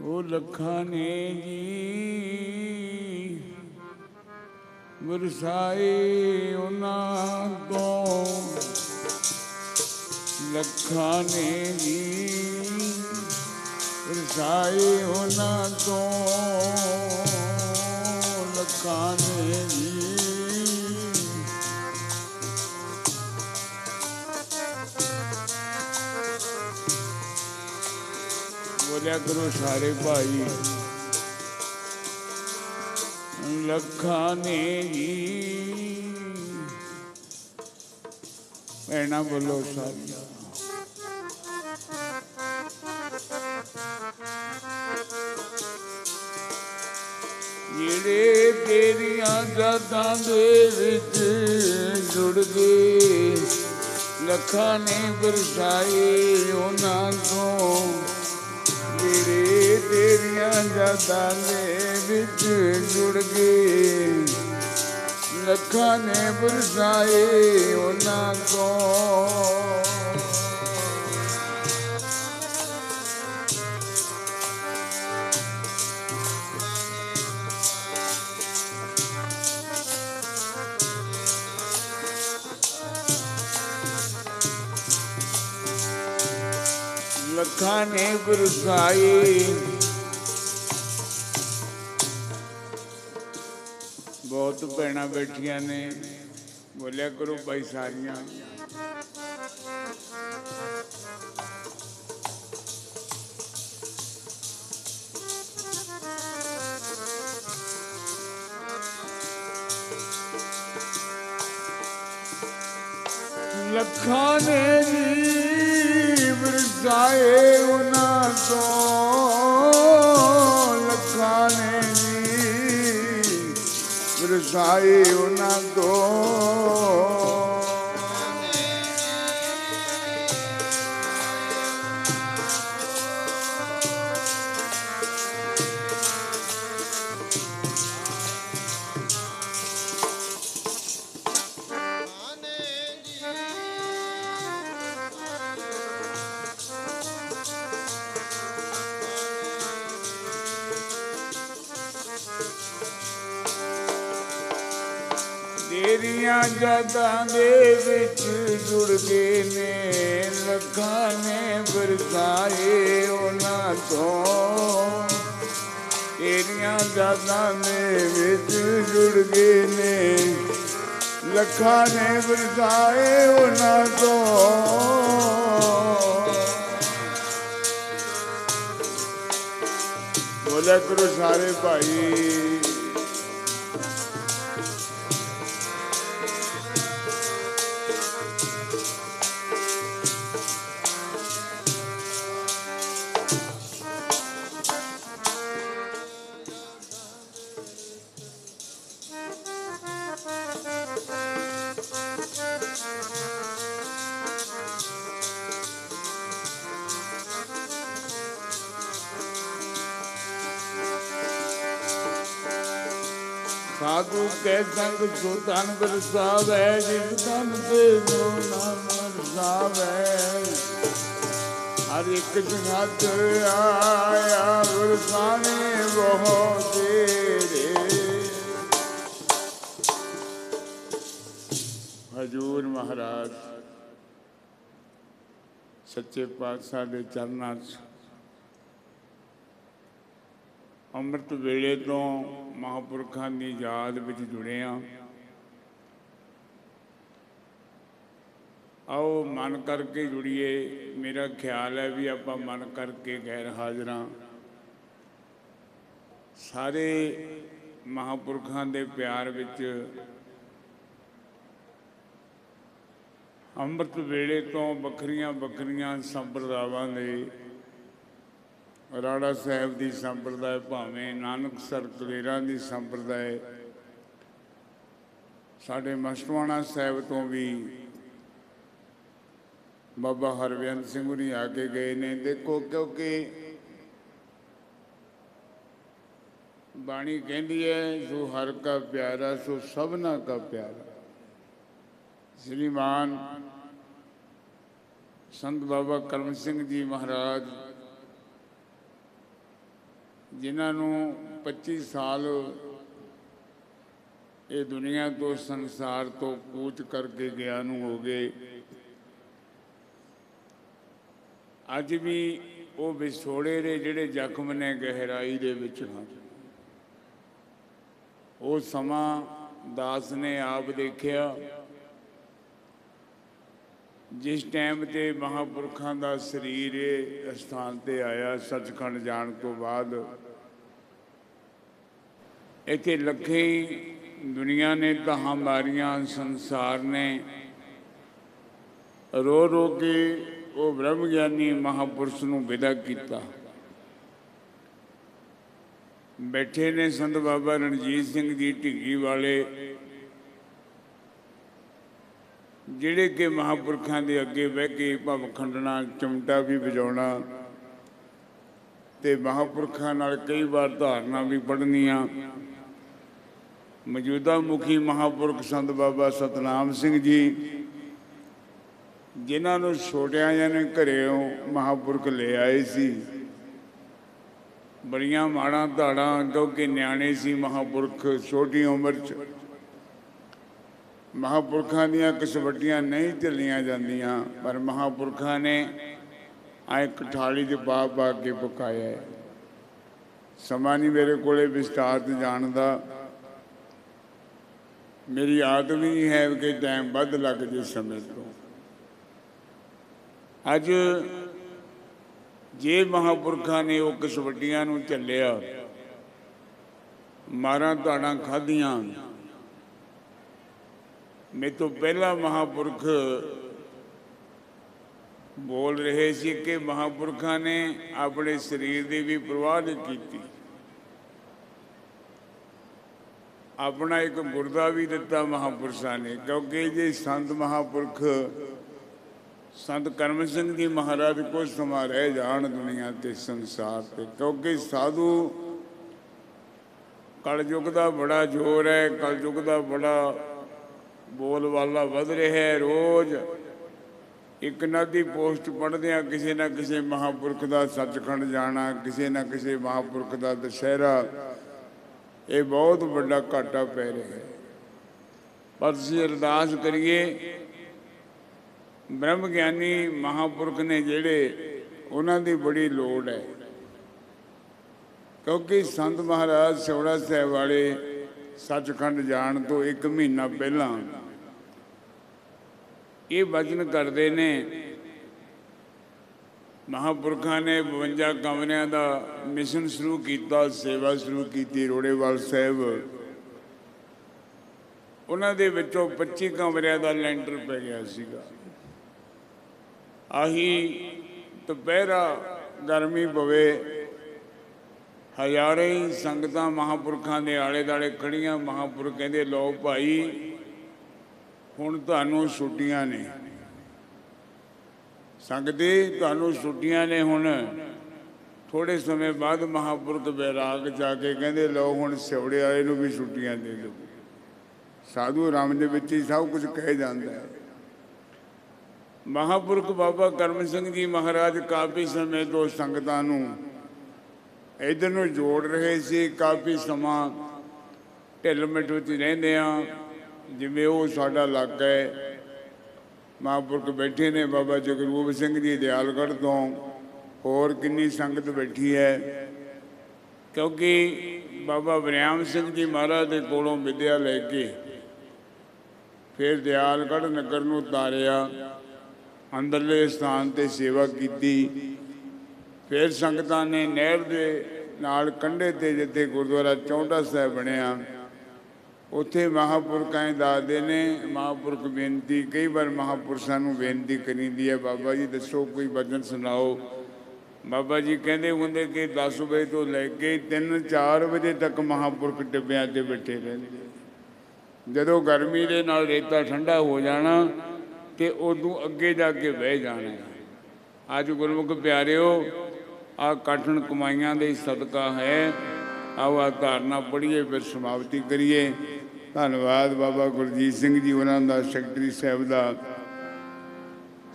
ਉਹ ਲੱਖਾਂ ਨੇ ਜੀ ਵਰਸਾਏ ਉਹਨਾਂ ਤੋਂ ਲੱਖਾਂ ਨੇ ਜੀ ਵਰਸਾਏ ਉਹਨਾਂ ਤੋਂ ਲੱਖਾਂ ਨੇ ਜੀ ਬੋਲਿਆ ਕਰੋ ਸਾਰੇ ਭਾਈ। ਲੱਖਾਂ ਨੇ ਜੀ ਭੈਣਾਂ ਬੋਲੋ ਸਾਰੀਆਂ। ਜਿਹੜੇ ਤੇਰੀਆਂ ਜਾਤਾਂ ਦੇ ਵਿੱਚ ਜੁੜ ਗਏ ਲੱਖਾਂ ਨੇ ਵਰਸਾਏ ਉਹਨਾਂ ਤੋਂ। ਜਿਹੜੇ ਤੇਰੀਆਂ ਜਾਤਾਂ ਦੇ ਵਿੱਚ ਜੁੜ ਗਏ। ਲੱਖਾਂ ਨੇ ਬਰਸਾਏ ਉਹਨਾਂ ਤੋਂ ਲੱਖਾਂ ਨੇ ਵਰਸਾਏ ਬਹੁਤ ਭੈਣਾਂ ਬੈਠੀਆਂ ਨੇ। ਬੋਲਿਆ ਕਰੋ ਭਾਈ ਸਾਰੀਆਂ। ਲੱਖਾਂ ਨੇ ਜੀ ਵਰਸਾਏ ਉਹਨਾਂ ਤੋਂ ਲੱਖਾਂ ਨੇ ਜੀ ਵਰਸਾਏ ਉਹਨਾਂ ਤੋਂ ਦੇ ਵਿੱਚ ਜੁੜ ਗਏ ਨੇ, ਲੱਖਾਂ ਨੇ ਵਰਸਾਏ ਉਹਨਾਂ ਤੋਂ। ਤੇਰੀਆਂ ਜਾਤਾਂ ਦੇ ਵਿੱਚ ਜੁੜ ਗਏ ਨੇ, ਲੱਖਾਂ ਨੇ ਵਰਸਾਏ ਉਹਨਾਂ ਤੋਂ। ਬੋਲੇ ਕਰੋ ਸਾਰੇ ਭਾਈ। ਸਾਧੂ ਕੇ ਸੰਗ ਸੁਤਨ ਵਰਸਾਵੇ ਜਿਸ ਤਨ ਤੇ ਜੋ ਨਾਮ ਵਰਸਾਵੇ ਹਰ ਇੱਕ ਜਗਤ ਆਇਆ ਵਰਸਾਣੇ ਬਹੁ ਤੇਰੇ। ਹਜੂਰ ਮਹਾਰਾਜ, ਸੱਚੇ ਪਾਤਸ਼ਾਹ ਦੇ ਚਰਨਾਂ 'ਚ ਅੰਮ੍ਰਿਤ ਵੇਲੇ ਤੋਂ ਮਹਾਪੁਰਖਾਂ ਦੀ ਯਾਦ ਵਿੱਚ ਜੁੜੇ ਹਾਂ ਆਓ ਮਨ ਕਰਕੇ ਜੁੜੀਏ। ਮੇਰਾ ਖਿਆਲ ਹੈ ਵੀ ਆਪਾਂ ਮਨ ਕਰਕੇ ਗੈਰ ਹਾਜ਼ਰਾਂ ਸਾਰੇ ਮਹਾਪੁਰਖਾਂ ਦੇ ਪਿਆਰ ਵਿੱਚ ਅੰਮ੍ਰਿਤ ਵੇਲੇ ਤੋਂ ਵੱਖਰੀਆਂ ਵੱਖਰੀਆਂ ਸੰਪਰਦਾਵਾਂ ਦੇ ਰਾੜਾ ਸਾਹਿਬ ਦੀ ਸੰਪਰਦਾਇ ਭਾਵੇਂ ਨਾਨਕਸਰ ਕਲੇਰਾਂ ਦੀ ਸੰਪਰਦਾਇ, ਸਾਡੇ ਮਸਤਵਾਣਾ ਸਾਹਿਬ ਤੋਂ ਵੀ ਬਾਬਾ ਹਰਵਿੰਦ ਸਿੰਘ ਹੁਣੀ ਆ ਕੇ ਗਏ ਨੇ। ਦੇਖੋ ਕਿਉਂਕਿ ਬਾਣੀ ਕਹਿੰਦੀ ਹੈ, ਜੋ ਹਰ ਕਾ ਪਿਆਰਾ, ਸੋ ਸਭਨਾ ਕਾ ਪਿਆਰਾ। ਸ਼੍ਰੀਮਾਨ ਸੰਤ ਬਾਬਾ ਕਰਮ ਸਿੰਘ ਜੀ ਮਹਾਰਾਜ ਜਿਨ੍ਹਾਂ ਨੂੰ 25 ਸਾਲ ਇਹ ਦੁਨੀਆ ਤੋਂ ਸੰਸਾਰ ਤੋਂ ਕੂਚ ਕਰਕੇ ਗਿਆ ਨੂੰ ਹੋ ਗਏ। ਅੱਜ ਵੀ ਉਹ ਵਿਛੋੜੇ ਦੇ ਜਿਹੜੇ ਜ਼ਖਮ ਨੇ ਗਹਿਰਾਈ ਦੇ ਵਿੱਚ ਹਨ ਉਹ ਸਮਾਂ ਦਾਸ ਨੇ ਆਪ ਦੇਖਿਆ। ਜਿਸ ਟਾਈਮ ਤੇ ਮਹਾਪੁਰਖਾਂ ਦਾ ਸਰੀਰ ਇਹ ਸਥਾਨ ਤੇ ਆਇਆ, ਸੱਚਖੰਡ ਜਾਣ ਤੋਂ ਬਾਅਦ, ਇੱਥੇ ਲੱਖੇ ਹੀ ਦੁਨੀਆ ਨੇ ਤਹਾਂ ਮਾਰੀਆਂ, ਸੰਸਾਰ ਨੇ। ਰੋ ਰੋ ਕੇ ਉਹ ਬ੍ਰਹਮ ਗਿਆਨੀ ਮਹਾਪੁਰਸ਼ ਨੂੰ ਵਿਦਾ ਕੀਤਾ। ਬੈਠੇ ਨੇ ਸੰਤ ਬਾਬਾ ਰਣਜੀਤ ਸਿੰਘ ਜੀ ਢਿੱਗੀ ਵਾਲੇ ਜਿਹੜੇ ਕਿ ਮਹਾਪੁਰਖਾਂ ਦੇ ਅੱਗੇ ਬਹਿ ਕੇ ਭਵ ਖੰਡਣਾ, ਚਮਟਾ ਵੀ ਵਜਾਉਣਾ ਤੇ ਮਹਾਪੁਰਖਾਂ ਨਾਲ ਕਈ ਵਾਰ ਧਾਰਨਾ ਵੀ ਪੜ੍ਹਨੀਆਂ। ਮੌਜੂਦਾ ਮੁਖੀ ਮਹਾਪੁਰਖ ਸੰਤ ਬਾਬਾ ਸਤਨਾਮ ਸਿੰਘ ਜੀ, ਜਿਨ੍ਹਾਂ ਨੂੰ ਛੋਟਿਆਂ ਜਿਹੇ ਨੇ ਘਰੇੋਂ ਮਹਾਪੁਰਖ ਲੈ ਆਏ ਸੀ। ਬੜੀਆਂ ਮਾੜਾਂ ਧਾੜਾਂ, ਕਿਉਂਕਿ ਨਿਆਣੇ ਸੀ ਮਹਾਪੁਰਖ, ਛੋਟੀ ਉਮਰ 'ਚ ਮਹਾਪੁਰਖਾਂ ਦੀਆਂ ਕਸਵੱਟੀਆਂ ਨਹੀਂ ਝੱਲੀਆਂ ਜਾਂਦੀਆਂ, ਪਰ ਮਹਾਪੁਰਖਾਂ ਨੇ ਆਏ ਠਾਲੀ ਦੇ ਪਾ ਪਾ ਕੇ ਪਕਾਇਆ ਸਮਾਂ ਨਹੀਂ ਮੇਰੇ ਕੋਲੇ ਵਿਸਤਾਰ ਤੇ ਜਾਣ ਦਾ। ਮੇਰੀ ਆਦਤ ਵੀ ਨਹੀਂ ਹੈ ਕਿ ਟਾਈਮ ਵੱਧ ਲੱਗ ਜੇ ਸਮੇਂ ਤੋਂ। ਅੱਜ ਜੇ ਮਹਾਪੁਰਖਾਂ ਨੇ ਉਹ ਕਸਵੱਟੀਆਂ ਨੂੰ ਝੱਲਿਆ ਮਾਰਾਂ ਧਾੜਾਂ ਖਾਧੀਆਂ। ਮੇ ਤੋਂ ਪਹਿਲਾ ਮਹਾਪੁਰਖ ਬੋਲ ਰਹੇ ਸੀ ਕਿ ਮਹਾਪੁਰਖਾਂ ਨੇ ਆਪਣੇ ਸਰੀਰ ਦੀ ਵੀ ਪਰਵਾਹ ਨਹੀਂ ਕੀਤੀ। ਆਪਣਾ ਇੱਕ ਗੁਰਦਾ ਵੀ ਦਿੱਤਾ ਮਹਾਪੁਰਸ਼ਾਂ ਨੇ, ਕਿਉਂਕਿ ਜੇ ਸੰਤ ਮਹਾਪੁਰਖ, ਸੰਤ ਕਰਮ ਸਿੰਘ ਜੀ ਮਹਾਰਾਜ ਕੋ ਸਮਾਂ ਰਹਿ ਜਾਣ ਦੁਨੀਆ ਤੇ ਸੰਸਾਰ ਤੇ, ਕਿਉਂਕਿ ਸਾਧੂ ਕਲਯੁਗ ਦਾ ਬੜਾ ਜ਼ੋਰ ਹੈ, ਕਲਯੁਗ ਦਾ ਬੜਾ ਬੋਲਵਾਲਾ ਵਧ ਰਿਹਾ ਹੈ ਰੋਜ਼। ਇੱਕ ਨਾ ਦੀ ਪੋਸਟ ਪੜ੍ਹਦੇ ਆ, ਕਿਸੇ ਨਾ ਕਿਸੇ ਮਹਾਪੁਰਖ ਦਾ ਸੱਚਖੰਡ ਜਾਣਾ, ਕਿਸੇ ਨਾ ਕਿਸੇ ਮਹਾਪੁਰਖ ਦਾ ਦੁਸਹਿਰਾ। ਇਹ ਬਹੁਤ ਵੱਡਾ ਘਾਟਾ ਪੈ ਰਿਹਾ ਹੈ। ਪਰ ਅਸੀਂ ਅਰਦਾਸ ਕਰੀਏ, ਬ੍ਰਹਮ ਗਿਆਨੀ ਮਹਾਪੁਰਖ ਨੇ ਜਿਹੜੇ, ਉਹਨਾਂ ਦੀ ਬੜੀ ਲੋੜ ਹੈ। ਕਿਉਂਕਿ ਸੰਤ ਮਹਾਰਾਜ ਸੋੜਾ ਸਾਹਿਬ ਵਾਲੇ ਸੱਚਖੰਡ ਜਾਣ ਤੋਂ ਇੱਕ ਮਹੀਨਾ ਪਹਿਲਾਂ ਇਹ ਵਚਨ ਕਰਦੇ ਨੇ। ਮਹਾਪੁਰਖਾਂ ਨੇ 52 ਕਮਰਿਆਂ ਦਾ ਮਿਸ਼ਨ ਸ਼ੁਰੂ ਕੀਤਾ, ਸੇਵਾ ਸ਼ੁਰੂ ਕੀਤੀ, ਰੋੜੇਵਾਲ ਸਾਹਿਬ। ਉਹਨਾਂ ਦੇ ਵਿੱਚੋਂ 25 ਕਮਰਿਆਂ ਦਾ ਲੈਂਟਰ ਪੈ ਗਿਆ ਸੀਗਾ। ਆਹੀ ਦੁਪਹਿਰਾ ਗਰਮੀ ਪਵੇ, ਹਜ਼ਾਰਾਂ ਹੀ ਸੰਗਤਾਂ ਮਹਾਪੁਰਖਾਂ ਦੇ ਆਲੇ ਦਾਲੇ ਖੜੀਆਂ ਮਹਾਪੁਰਖ ਕਹਿੰਦੇ ਲੋ ਭਾਈ ਹੁਣ ਤੁਹਾਨੂੰ ਛੁੱਟੀਆਂ ਨੇ। ਸੰਗਦੇ ਤੁਹਾਨੂੰ ਛੁੱਟੀਆਂ ਨੇ ਹੁਣ। ਥੋੜੇ ਸਮੇਂ ਬਾਅਦ ਮਹਾਪੁਰਖ ਬੈਰਾਗ ਜਾ ਕੇ ਕਹਿੰਦੇ, ਲਓ ਹੁਣ ਸਿਉੜੇ ਵਾਲੇ ਨੂੰ ਵੀ ਛੁੱਟੀਆਂ ਦੇ ਦਿਓ। ਸਾਧੂ ਰਾਮ ਦੇ ਵਿੱਚ ਹੀ ਸਭ ਕੁਝ ਕਹਿ ਜਾਂਦਾ ਹੈ। ਮਹਾਪੁਰਖ ਬਾਬਾ ਕਰਮ ਸਿੰਘ ਜੀ ਮਹਾਰਾਜ ਕਾਫੀ ਸਮੇਂ ਤੋਂ ਸੰਗਤਾਂ ਨੂੰ ਇਧਰ ਨੂੰ ਜੋੜ ਰਹੇ ਸੀ। ਕਾਫੀ ਸਮਾਂ ਢਿੱਲ ਮਿੱਠ ਵਿੱਚ ਰਹਿੰਦੇ ਆ। ਜਿਵੇਂ ਉਹ ਸਾਡਾ ਇਲਾਕਾ ਹੈ, ਮਹਾਂਪੁਰਖ ਬੈਠੇ ਨੇ ਬਾਬਾ ਜਗਰੂਪ ਸਿੰਘ ਜੀ ਦਿਆਲਗੜ੍ਹ ਤੋਂ, ਹੋਰ ਕਿੰਨੀ ਸੰਗਤ ਬੈਠੀ ਹੈ। ਕਿਉਂਕਿ ਬਾਬਾ ਬਰਿਆਮ ਸਿੰਘ ਜੀ ਮਹਾਰਾਜ ਦੇ ਕੋਲੋਂ ਵਿਦਿਆ ਲੈ ਕੇ ਫਿਰ ਦਿਆਲਗੜ੍ਹ ਨਗਰ ਨੂੰ ਉਤਾਰਿਆ, ਅੰਦਰਲੇ ਸਥਾਨ ਤੇ ਸੇਵਾ ਕੀਤੀ। ਫਿਰ ਸੰਗਤਾਂ ਨੇ ਨਹਿਰ ਦੇ ਨਾਲ ਕੰਢੇ ਤੇ ਜਿੱਥੇ ਗੁਰਦੁਆਰਾ ਚੌਂਡਾ ਸਾਹਿਬ ਬਣਿਆ ਉੱਥੇ ਮਹਾਪੁਰਖਾਂ ਦਾਦੇ ਨੇ, ਮਹਾਪੁਰਖ ਬੇਨਤੀ, ਕਈ ਵਾਰ ਮਹਾਪੁਰਸ਼ਾਂ ਨੂੰ ਬੇਨਤੀ ਕਰੀਦੀ ਹੈ, ਬਾਬਾ ਜੀ ਦੱਸੋ ਕੋਈ ਭਜਨ ਸੁਣਾਓ। ਬਾਬਾ ਜੀ ਕਹਿੰਦੇ ਹੁੰਦੇ ਕਿ 10 ਵਜੇ ਤੋਂ ਲੈ ਕੇ 3-4 ਵਜੇ ਤੱਕ ਮਹਾਪੁਰਖ ਟਿੱਬਿਆਂ ਤੇ ਬੈਠੇ ਰਹਿੰਦੇ ਜਦੋਂ ਗਰਮੀ ਦੇ ਨਾਲ ਰੇਤਾ ਠੰਡਾ ਹੋ ਜਾਣਾ ਤੇ ਉਦੋਂ ਅੱਗੇ ਜਾ ਕੇ ਬਹਿ ਜਾਣਾ। ਅੱਜ ਗੁਰਮੁਖ ਪਿਆਰਿਓ ਆ ਕਾਠਣ ਕਮਾਈਆਂ ਦੇ ਸਦਕਾ ਹੈ। ਆਓ ਆ ਧਾਰਨਾ ਪੜ੍ਹੀਏ, ਫਿਰ ਸਮਾਪਤੀ ਕਰੀਏ। ਧੰਨਵਾਦ ਬਾਬਾ ਗੁਰਜੀਤ ਸਿੰਘ ਜੀ ਉਹਨਾਂ ਦਾ, ਸੈਕਟਰੀ ਸਾਹਿਬ ਦਾ।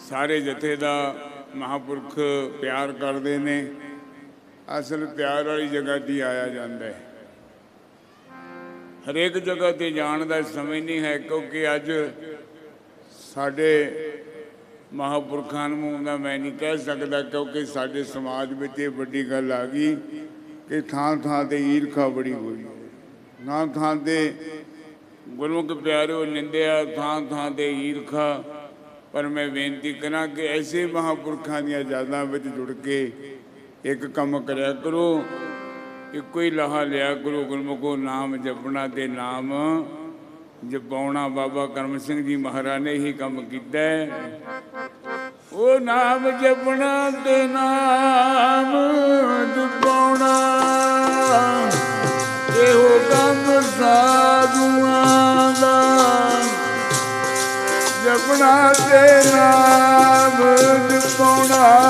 ਸਾਰੇ ਜਥੇ ਦਾ ਮਹਾਪੁਰਖ ਪਿਆਰ ਕਰਦੇ ਨੇ। ਅਸਲ ਪਿਆਰ ਵਾਲੀ ਜਗ੍ਹਾ ਤੇ ਆਇਆ ਜਾਂਦਾ ਹੈ। ਹਰੇਕ ਜਗ੍ਹਾ ਤੇ ਜਾਣ ਦਾ ਸਮੇਂ ਨਹੀਂ ਹੈ, ਕਿਉਂਕਿ ਅੱਜ ਸਾਡੇ ਮਹਾਪੁਰਖਾਂ ਨੂੰ ਮੈਂ ਨਹੀਂ ਕਹਿ ਸਕਦਾ, ਕਿਉਂਕਿ ਸਾਡੇ ਸਮਾਜ ਵਿੱਚ ਇਹ ਵੱਡੀ ਗੱਲ ਆ ਗਈ। ਕਿ ਥਾਂ ਥਾਂ ਤੇ ਈਰਖਾ ਬੜੀ ਹੋਈ। ਥਾਂ ਥਾਂ ਤੇ ਗੁਰਮੁਖ ਪਿਆਰਿਓ ਨਿੰਦਿਆ, ਥਾਂ ਥਾਂ ਤੇ ਈਰਖਾ। ਪਰ ਮੈਂ ਬੇਨਤੀ ਕਰਾਂ ਕਿ ਐਸੇ ਮਹਾਪੁਰਖਾਂ ਦੀਆਂ ਯਾਦਾਂ ਵਿੱਚ ਜੁੜ ਕੇ ਇੱਕ ਕੰਮ ਕਰਿਆ ਕਰੋ, ਇੱਕੋ ਹੀ ਲਾਹਾ ਲਿਆ ਕਰੋ, ਗੁਰਮੁਖੋ ਨਾਮ ਜਪਣਾ ਤੇ ਨਾਮ ਜਪਾਉਣਾ। ਬਾਬਾ ਕਰਮ ਸਿੰਘ ਜੀ ਮਹਾਰਾਜ ਨੇ ਹੀ ਕੰਮ ਕੀਤਾ ਹੈ। ਉਹ ਨਾਮ ਜਪਣਾ ਤੇ ਨਾਮ ਜਪਾਉਣਾ। ਇਹੋ ਕੰਮ ਸਾਧੂਆਂ ਦਾ। ਜਪਣਾ ਤੇ ਨਾਮ ਜਪਾਉਣਾ।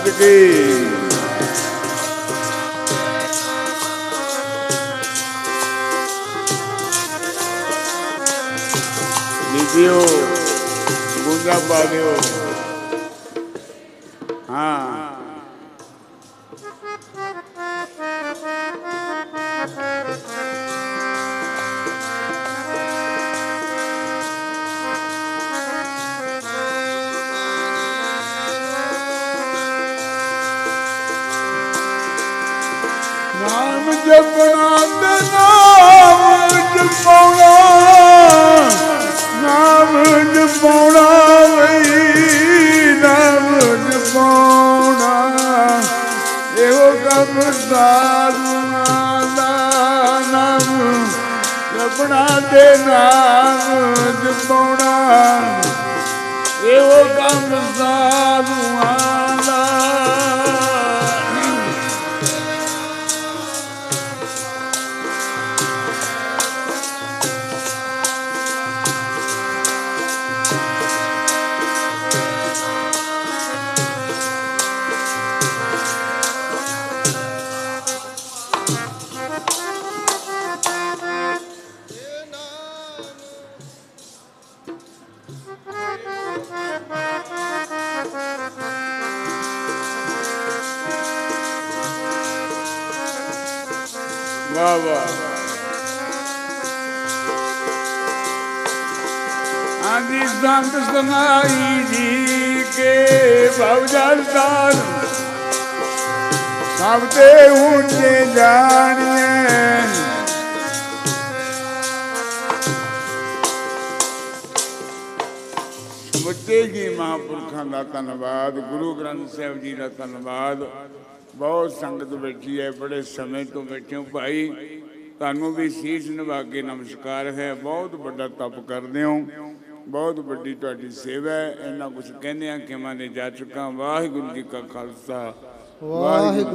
ਵਾਹ ਗੱਜ ਕੀ ਲੀਜੀਓ ਗੁੰਗਾ ਪਾ ਵਾਹ ਵਾਹ ਆਂਦੀ ਸੰਤ ਸਮਾਈ ਜੀ ਕੇ ਭਵ ਜਲ ਸਭ ਤੇ ਉੱਚੇ ਜਾਣੀਏ ਸਮੁੱਚੇ ਜੀ ਮਹਾਂਪੁਰਖਾਂ ਦਾ ਧੰਨਵਾਦ, ਗੁਰੂ ਗ੍ਰੰਥ ਸਾਹਿਬ ਜੀ ਦਾ ਧੰਨਵਾਦ। ਬਹੁਤ ਸੰਗਤ ਬੈਠੀ ਹੈ, ਬੜੇ ਸਮੇਂ ਤੋਂ ਬੈਠੇ ਹੋ ਭਾਈ। ਤੁਹਾਨੂੰ ਵੀ ਸੀਸ ਨਿਭਾ ਕੇ ਨਮਸਕਾਰ ਹੈ। ਬਹੁਤ ਵੱਡਾ ਤਪ ਕਰਦੇ ਹੋ। ਬਹੁਤ ਵੱਡੀ ਤੁਹਾਡੀ ਸੇਵਾ ਹੈ। ਇੰਨਾ ਕੁਝ ਕਹਿੰਦੇ ਆ ਕਿ ਮੈਂ ਨੇ ਜਾ ਚੁੱਕਾ। ਵਾਹਿਗੁਰੂ ਜੀ ਕਾ ਖਾਲਸਾ। ਵਾਹਿਗੁਰੂ